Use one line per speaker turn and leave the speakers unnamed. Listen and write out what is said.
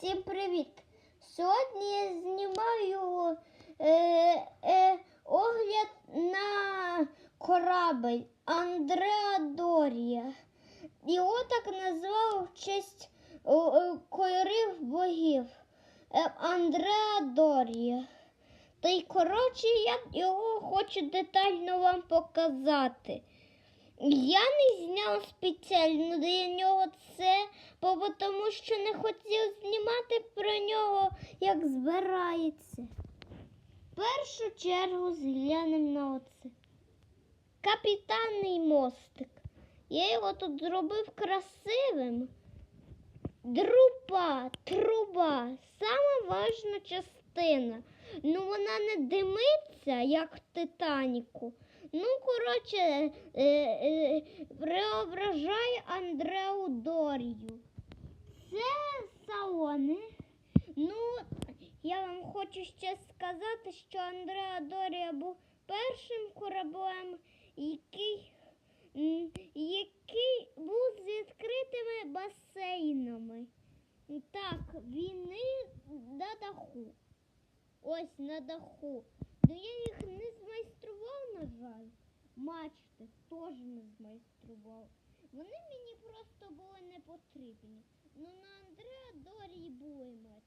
Всім привіт! Сьогодні я знімаю е, е, огляд на корабель Андреа Дорія. Його так назвали в честь кольорів богів е, Андреа Дорія. Та й коротше, я його хочу детально вам показати. Я не зняв спеціально для нього це, бо тому що не хотів знімати про нього, як збирається. Першу чергу зглянемо на оце. Капітанний мостик. Я його тут зробив красивим. Друпа, труба, сама важна частина. Ну вона не димиться, як в Титаніку. Ну, коротше, е, е, преображає Андреу Дорію. Це салони. Ну, я вам хочу ще сказати, що Андреа Дорія був першим кораблем, який, який був з відкритими басейнами. Так, війни на даху. Ось на даху. Ну я їх кожен змайстрував. Вони мені просто були не потрібні. Ну на Андреа Дорі були меч.